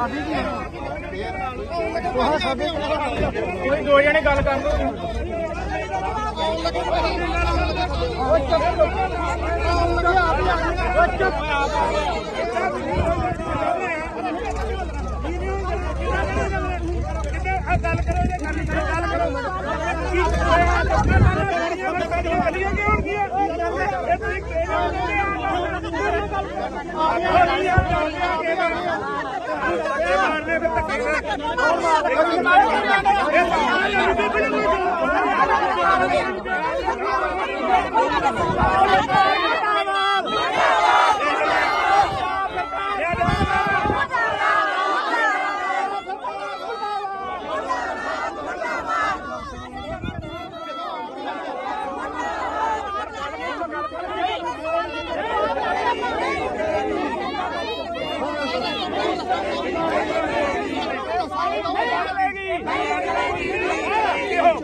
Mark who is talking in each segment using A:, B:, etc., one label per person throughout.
A: ਉਹ ਸਾਡੇ ਕੋਈ ਦੋ ਜਣੇ ਗੱਲ ਕਰ ਲੋ ਉਹ ਚੁੱਪ ਉਹ ਚੁੱਪ ਗੱਲ ਕਰੋ ਜੇ ਕਰਨੀ ਗੱਲ ਕਰੋ ਕੀ ਹੋਇਆ ਗੱਡੀਆਂ ਗੱਡੀਆਂ ਕੀ ਹੋਣਗੀਆਂ ਇਹ ਤੁਸੀਂ ਕਿਹੜਾ ਆ ਗਿਆ Thank you.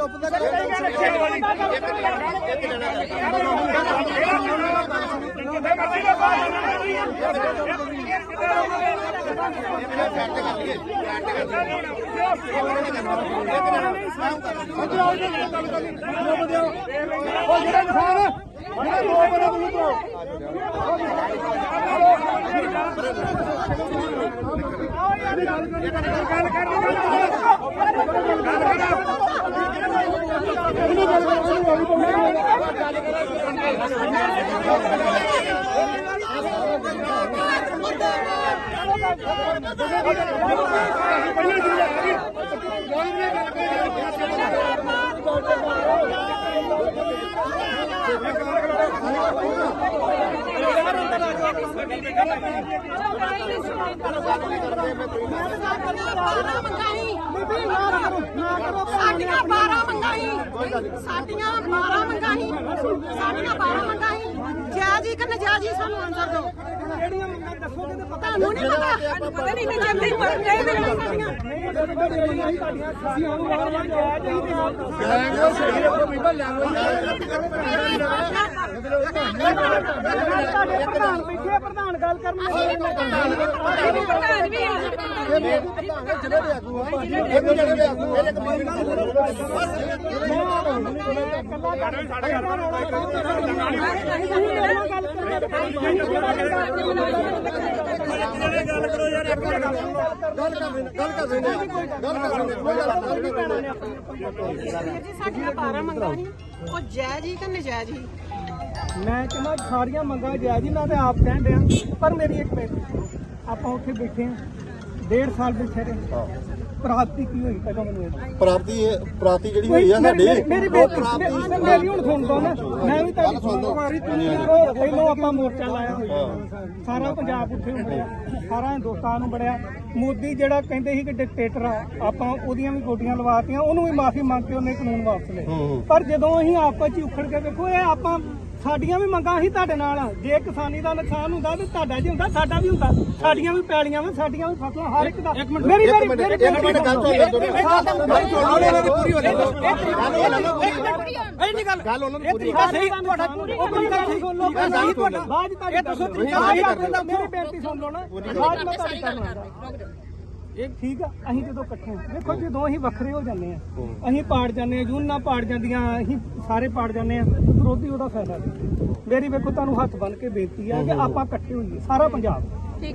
A: ਲੋਕਾਂ ਨਾਲ ਗਾੜੀਆਂ ਵਿੱਚ ਗੱਡੀਆਂ ਗੱਡੀਆਂ ਕਿਉਂ ਹੋਣ ਗਈਆਂ ਇਹ ਤੁਸੀਂ ਕਿਹੜੇ ਮਾਰਨੇ ਫਿਰ ਧੱਕੇ
B: ਸਾਡੀਆਂ 12 ਮੰਗਾਈ ਸਾਡੀਆਂ 12 ਮੰਗਾਈ ਸਾਡੀਆਂ 12 ਮੰਗਾਈ ਜਾਜੀ ਕਿ ਨਜਾਜੀ ਸਾਨੂੰ ਅੰਦਰ ਦਿਓ ਕਿਹੜੀਆਂ ਮੰਗਾਂ ਦੱਸੋ ਤੇ ਪਤਾ ਤੁਹਾਨੂੰ ਨਹੀਂ ਪਤਾ ਪਤਾ ਨਹੀਂ ਤੇ ਜੰਦੇ ਮਰ ਗਏ ਮੇਰੇ ਸਾਡੀਆਂ
A: ਸਾਡੇ ਪ੍ਰਧਾਨ ਬੈਠੇ ਆ, ਪ੍ਰਧਾਨ ਗੱਲ ਕਰਨ
B: ਅਸੀਂ ਪ੍ਰਧਾਨ ਵੀ ਆ ਜੀ ਸਾਡੀਆਂ 12 ਮੰਗਾਂ ਸੀ ਉਹ ਜਾਇਜ਼ ਹੀ ਕਿ ਨਜਾਇਜ਼ ਹੀ
A: ਮੈਂ ਕਹਿੰਦਾ ਸਾਰੀਆਂ ਮੰਗਾਂ ਜਾਇਜ਼ ਹੀ, ਮੈਂ ਤੇ ਆਪ ਕਹਿਣ ਡਿਆ, ਪਰ ਮੇਰੀ ਇੱਕ ਬੇਨਤੀ ਆਪਾਂ ਉੱਥੇ ਬੈਠੇ ਆ ਡੇਢ ਸਾਲ ਬੈਠੇ ਰਹੇ। ਪ੍ਰਾਪਤੀ ਕੀ ਹੋਈ ਪਹਿਲਾਂ ਮੈਨੂੰ ਇਹ ਦੱਸੋ।
C: ਪ੍ਰਾਪਤੀ ਇਹ- ਪ੍ਰਾਪਤੀ ਜਿਹੜੀ ਹੋਈ ਆ ਸਾਡੀ।
A: ਮੇਰੀ
C: ਉਹ ਪ੍ਰਾਪਤੀ
A: ਮੇ- ਮੇਰੀ ਹੁਣ ਸੁਣ ਦੋ ਨਾ ਮੈਂ ਵੀ ਤੁਹਾਡੀ ਸੁਣ ਵਾਰੀ ਉਹ ਪਹਿਲੋਂ ਆਪਾਂ ਮੋਰਚਾ ਲਾਇਆ ਹੋਇਆ ਸਾਰਾ ਪੰਜਾਬ ਉੱਥੇ ਉਮੜਿਆ ਸਾਰਾ ਹਿੰਦੁਸਤਾਨ ਉਮੜਿਆ ਮੋਦੀ ਜਿਹੜਾ ਕਹਿੰਦੇ ਸੀ ਕਿ ਡਿਕਟੇਟਰ ਆ ਆਪਾਂ ਉਹਦੀਆਂ ਵੀ ਗੋਡੀਆਂ ਲਵਾਤੀਆਂ ਉਹਨੂੰ ਵੀ ਮਾਫੀ ਮੰਗ ਕੇ ਉਹਨੇ ਕਾਨੂੰਨ ਵਾਪਸ ਲਏ।
C: ਹੂੰ।
A: ਪਰ ਜਦੋਂ ਅਸੀਂ ਆਪਸ ਚ ਹੀ ਉਖੜ ਕੇ ਵੇਖੋ ਇਹ ਆਪਾਂ ਸਾਡੀਆਂ ਵੀ ਮੰਗਾਂ ਸੀ ਤੁਹਾਡੇ ਨਾਲ। ਜੇ ਕਿਸਾਨੀ ਦਾ ਨੁਕਸਾਨ ਹੁੰਦਾ ਤੇ ਤੁਹਾਡਾ ਜੀ ਹੁੰਦਾ ਸਾਡਾ ਵੀ ਹੁੰਦਾ। ਸਾਡੀਆਂ ਵੀ ਪੈਲੀਆਂ ਵੀ ਸਾਡੀਆਂ ਵੀ ਫਸਲਾਂ ਹਰ ਇੱਕ ਦਾ। ਮੇਰੀ ਮੇਰੀ
C: ਇੱਕ ਮਿੰਟ,
A: ਮੇਰੀ
C: ਇੱਕ ਮਿੰਟ ਗੱਲ
A: ਉਹਨਾਂ ਦੀ ਪੂਰੀ ਹੋ ਸਹੀ ਤੁਹਾਡਾ ਤੁਹਾਡਾ ਬਾਅਦ ਤੁਹਾਡੀ ਦੱਸੋ ਮੇਰੀ ਬੇਨਤੀ ਸੁਣ ਲਓ ਨਾ। ਬਾਅਦ ਮੈਂ ਤੁਹਾਡੀ ਕਰਨਾ ਇਹ ਠੀਕ ਆ ਅਸੀਂ ਜਦੋਂ ਇਕੱਠੇ ਹਾਂ। ਦੇਖੋ ਜਦੋਂ ਅਸੀਂ ਵੱਖਰੇ ਹੋ ਜਾਂਦੇ ਆ ਅਸੀਂ ਪਾੜ ਜਾਂਦੇ ਆ ਜੂਨਾਂ ਪਾੜ ਜਾਂਦੀਆਂ ਅਸੀਂ ਸਾਰੇ ਪਾੜ ਜਾਂਦੇ ਆ ਵਿਰੋਧੀ ਉਹਦਾ ਫਾਇਦਾ ਲੈਂਦੇ। ਮੇਰੀ ਵੇਖੋ ਤੁਹਾਨੂੰ ਹੱਥ ਬੰਨ ਕੇ ਬੇਨਤੀ ਆ ਕਿ ਆਪਾਂ ਇਕੱਠੇ ਹੋਈਏ ਸਾਰਾ ਪੰਜਾਬ।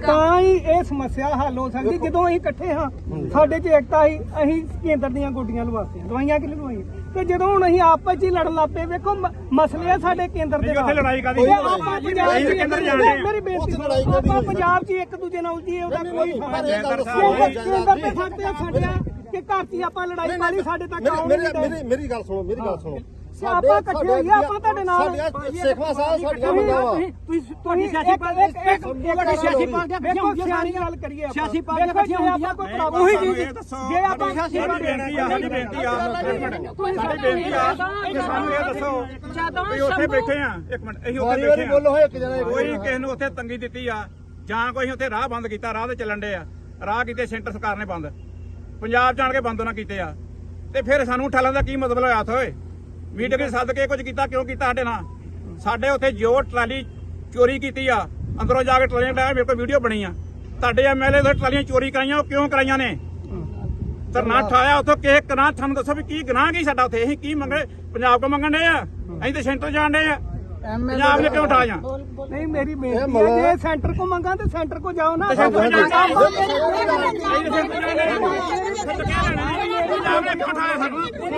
A: ਤਾਂ ਹੀ ਇਹ ਸਮੱਸਿਆ ਹੱਲ ਹੋ ਸਕਦੀ ਜਦੋਂ ਅਸੀਂ ਇਕੱਠੇ ਹਾਂ ਸਾਡੇ 'ਚ ਏਕਤਾ ਹੀ ਅਸੀਂ ਕੇਂਦਰ ਦੀਆਂ ਗੋਡੀਆਂ ਲਵਾਤੀਆਂ ਦਵਾਈਆਂ ਕਿ ਲਵਾਈਆਂ ਤੇ ਜਦੋਂ ਹੁਣ ਅਸੀਂ ਆਪਸ 'ਚ ਹੀ ਲੜਨ ਲੱਗ ਪਏ ਵੇਖੋ ਮ- ਮਸਲੇ ਆ ਸਾਡੇ ਕੇਂਦਰ ਦੇ ਨਾਲ। ਲੜਾਈ ਕਾਦੀ ਆਪਾਂ ਪੰਜਾਬ 'ਚ ਕੇਂਦਰ ਜਾਣੇ ਮੇਰੀ ਬੇਨਤੀ ਸੁਣੋ ਆਪਾਂ ਪੰਜਾਬ 'ਚ ਹੀ ਇੱਕ ਦੂਜੇ ਨਾਲ ਉਲਝੀਏ ਉਹਦਾ ਕੋਈ ਫਾਇਦਾ ਨਹੀਂ ਕੇਂਦਰ ਕਿ ਘਰ 'ਚ ਹੀ ਆਪਾਂ ਲੜਾਈ ਪਾਲੀ ਸਾਡੇ ਤੱਕ ਆਉਣ ਨਹੀਂ
C: ਮੇਰੀ ਮੇਰੀ ਗੱਲ ਸੁਣੋ ਮੇਰੀ ਗੱਲ ਸੁਣੋ।
A: ਆਪਾਂ ਇਕੱਠੇ ਹੋਈਏ ਆਪਾਂ ਤੁਹਾਡੇ ਨਾਲ
C: ਸਾਡੀਆਂ ਸੇਖਵਾ ਸਾਹਿਬ ਸਾਡੀਆਂ ਮੰਗਾਂ ਵਾ
A: ਤੁਸੀਂ ਤੁਹਾਡੀ ਸਿਆਸੀ ਪਾਰਟੀ ਤੁਹਾਡੀ ਸਿਆਸੀ ਪਾਰਟੀਆਂ ਇਕੱਠੀਆਂ ਹੁੰਦੀਆਂ ਸਿਆਸੀ ਗੱਲ ਕਰੀਏ ਸਿਆਸੀ ਪਾਰਟੀਆਂ ਇਕੱਠੀਆਂ ਹੁੰਦੀਆਂ ਕੋਈ ਪ੍ਰੋਬਲਮ ਉਹੀ ਚੀਜ਼ ਜੇ ਆਪਾਂ ਸਿਆਸੀ ਪਾਰਟੀ
D: ਬੇਨਤੀ ਆ ਸਾਡੀ ਬੇਨਤੀ ਆ ਸਾਡੀ ਬੇਨਤੀ ਆ ਕਿ ਸਾਨੂੰ ਇਹ ਦੱਸੋ ਵੀ ਉੱਥੇ ਬੈਠੇ ਆ ਇੱਕ ਮਿੰਟ ਅਸੀਂ ਉੱਥੇ
C: ਵਾਰੀ ਵਾਰੀ
D: ਬੈਠੇ ਆ।
C: ਬੋਲੋ ਹੋਏ ਇੱਕ ਜਣਾ
D: ਕੋਈ ਕਿਸੇ ਨੂੰ ਉੱਥੇ ਤੰਗੀ ਦਿੱਤੀ ਆ ਜਾਂ ਕੋਈ ਉੱਥੇ ਰਾਹ ਬੰਦ ਕੀਤਾ ਰਾਹ ਤੇ ਚੱਲਣ ਦੇ ਆ। ਰਾਹ ਕੀਤੇ ਸੈਂਟਰ ਸਰਕਾਰ ਨੇ ਬੰਦ। ਪੰਜਾਬ ਜਾਣ ਕੇ ਬੰਦ ਨਾ ਕੀਤੇ ਆ। ਤੇ ਫਿਰ ਸਾਨੂੰ ਠਾਲਾਂ ਦਾ ਕੀ ਮਤਲਬ ਹੋਇਆ ਓਏ? ਮੀਟਿੰਗ ਸੱਦ ਕੇ ਕੁਝ ਕੀਤਾ ਕਿਉਂ ਕੀਤਾ ਸਾਡੇ ਨਾਲ? ਸਾਡੇ ਉੱਥੇ ਜੋ ਟਰਾਲੀ ਚੋਰੀ ਕੀਤੀ ਆ ਅੰਦਰੋਂ ਜਾ ਕੇ ਟਰਾਲੀਆਂ ਲਾਇਆ ਮੇਰੇ ਕੋਲ ਵੀਡੀਓ ਬਣੀ ਆ। ਤੁਹਾਡੇ ਐਮਐਲਏ ਤੋਂ ਟਰਾਲੀਆਂ ਚੋਰੀ ਕਰਾਈਆਂ ਉਹ ਕਿਉਂ ਕਰਾਈਆਂ ਨੇ? ਧਰਨਾ ਠਾਇਆ ਉੱਥੋਂ ਕਿਸੇ ਗਨਾਹ ਤੁਹਾਨੂੰ ਦੱਸੋ ਵੀ ਕੀ ਗਨਾਹ ਕੀ ਸਾਡਾ ਉੱਥੇ? ਅਸੀਂ ਕੀ ਮੰਗਣੇ ਪੰਜਾਬ ਕੋ ਮੰਗਣ ਦੇ ਆ? ਅਸੀਂ ਤੇ ਸੈਂਟਰ ਜਾਣ ਦੇ ਆ। ਪੰਜਾਬ ਨੇ ਕਿਉਂ ਠਾਇਆ
A: ਨਹੀਂ ਮੇਰੀ ਬੇਨਤੀ ਹੈ ਜੇ ਸੈਂਟਰ ਕੋ ਮੰਗਾ ਤੇ ਸੈਂਟਰ ਕੋ ਜਾਓ ਨਾ।
D: ਦੇ ਦੇ। ਪੰਜਾਬ ਨੇ ਕਿਉਂ ਠਾਇਆ ਸਾਨੂੰ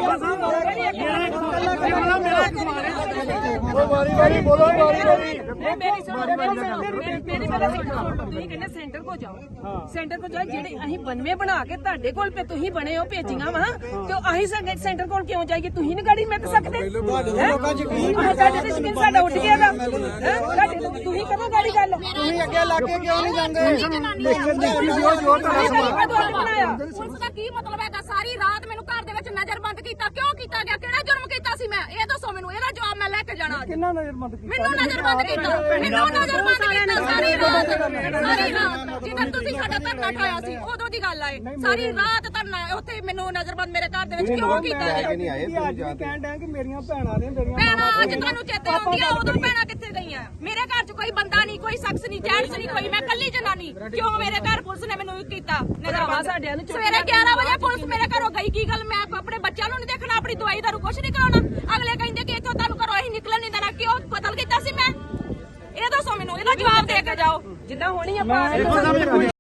C: ਵਾਰੀ ਵਾਰੀ ਬੋਲੋ ਵਾਰੀ ਵਾਰੀ
E: ਮੇਰੀ। ਸੁਣੋ ਮੇਰੀ ਮੇਰੀ ਪਹਿਲਾਂ ਸੁਣੋ ਤੁਸੀਂ ਕਹਿੰਦੇ ਸੈਂਟਰ ਕੋ ਜਾਓ। ਸੈਂਟਰ ਕੋ ਜਾਓ ਜਿਹੜੇ ਅਸੀਂ ਬੰਨਵੇਂ ਬਣਾ ਕੇ ਤੁਹਾਡੇ ਕੋਲ ਪੇ ਤੁਸੀਂ ਬਣੇ ਹੋ ਭੇਜੀਆਂ ਵਾ ਤੇ ਅਸੀਂ ਸਾਡੇ ਸੈਂਟਰ ਕੋਲ ਕਿਉਂ ਜਾਈਏ? ਤੁਸੀਂ ਨਹੀਂ ਗਾੜੀ ਮਿੱਟ ਸਕਦੇ? ਤੁਹਾਡੇ ਲੋਕਾਂ ਚ ਯਕੀਨ ਸਾਡੇ ਤੇ ਯਕੀਨ ਸਾਡਾ ਉੱਡ ਤੁਹਾਡੇ ਲੋਕ ਤੁਸੀਂ ਕਦੋਂ ਗਾੜੀ ਗੱਲ? ਤੁਸੀਂ ਅੱਗੇ ਲਾ ਕੇ ਕਿਉਂ ਨਹੀਂ ਜਾਂਦੇ?
F: ਪੁਲਿਸ ਦਾ ਕੀ ਮਤਲਬ ਹੈਗਾ? ਸਾਰੀ ਰਾਤ ਮੈਨੂੰ ਘਰ ਦੇ ਵਿੱਚ ਨਜ਼ਰਬੰਦ ਕੀਤਾ ਕਿਉਂ ਕੀਤਾ ਗਿਆ ਕਿਹੜਾ ਜੁਰਮ ਕੀਤਾ ਸੀ ਮੈਂ ਇਹ ਦੱਸੋ ਮੈਨੂੰ ਇਹਦਾ ਜਵਾਬ ਮੈਂ ਲੈ ਕੇ ਜਾਣਾ ਅੱਜ।
A: ਕਿੰਨਾ ਨਜ਼ਰਬੰਦ ਕੀਤਾ?
F: ਮੈਨੂੰ ਨਜ਼ਰਬੰਦ ਕੀਤਾ ਮੈਨੂੰ ਨਜ਼ਰਬੰਦ ਕੀਤਾ? ਸਾਰੀ ਰਾਤ ਸਾਰੀ ਰਾਤ ਜਿੱਦਾਂ ਤੁਸੀਂ ਸਾਡਾ ਧਰਨਾ ਠਾਇਆ ਸੀ ਉਦੋਂ ਦੀ ਗੱਲ ਆਏ ਸਾਰੀ ਰਾਤ ਧਰਨਾ ਉੱਥੇ ਮੈਨੂੰ ਨਜ਼ਰਬੰਦ ਮੇਰੇ ਘਰ ਦੇ ਵਿੱਚ ਕਿਉਂ ਕੀਤਾ ਗਿਆ?
C: ਨਹੀਂ ਆਏ
A: ਅੱਜ ਵੀ ਕਹਿਣ ਡਿਆ ਕਿ ਮੇਰੀਆਂ ਭੈਣਾਂ ਨੇ ਮੇਰੀਆਂ
F: ਭੈਣਾਂ ਅੱਜ ਤੁਹਾਨੂੰ ਚੇਤੇ ਆਉਂਦੀ ਆ ਉਦੋਂ ਭੈਣਾਂ ਕਿੱਥੇ ਗਈਆਂ? ਮੇਰੇ ਘਰ 'ਚ ਕੋਈ ਬੰਦਾ ਨਹੀਂ ਕੋਈ ਸ਼ਖਸ ਨਹੀਂ ਜੈਂਟਸ ਨਹੀਂ ਕੋਈ ਮੈਂ ਕੱਲੀ ਜਨਾਨੀ। ਕਿਉਂ ਮੇਰੇ ਘਰ ਪੁਲਿਸ ਨੇ ਮੈਨੂੰ ਕੀਤਾ? ਨਜ਼ਰਬੰਦ
E: ਸਾਡਿਆਂ ਨੂੰ
F: ਸਵੇਰੇ 11 ਵਜੇ ਪੁਲਿਸ ਮੇਰੇ ਘਰੋਂ ਗਈ ਕੀ ਗੱਲ? ਮੈਂ ਆਪਣੇ ਬੱਚਿਆਂ ਨੂੰ ਨਹੀਂ ਦੇਖਣਾ ਆਪਣੀ ਦਵਾਈ ਦਾਰੂ ਕੁਛ ਨਹੀਂ ਕਰਾਉਣਾ। ਅਗਲੇ ਕਹਿੰਦੇ ਕਿ ਇੱਥੋਂ ਤੁਹਾਨੂੰ ਘਰੋਂ ਅਸੀਂ ਨਿਕਲਣ ਨਹੀਂ ਦੇਣਾ। ਕਿਉਂ? ਕਤਲ ਕੀਤਾ ਸੀ ਮੈਂ। ਇਹ ਦੱਸੋ ਮੈਨੂੰ ਇਹਦਾ ਜਵਾਬ ਦੇ ਕੇ ਜਾਓ।
E: ਜਿੱਦਾਂ ਹੋਣੀ ਆਪਾਂ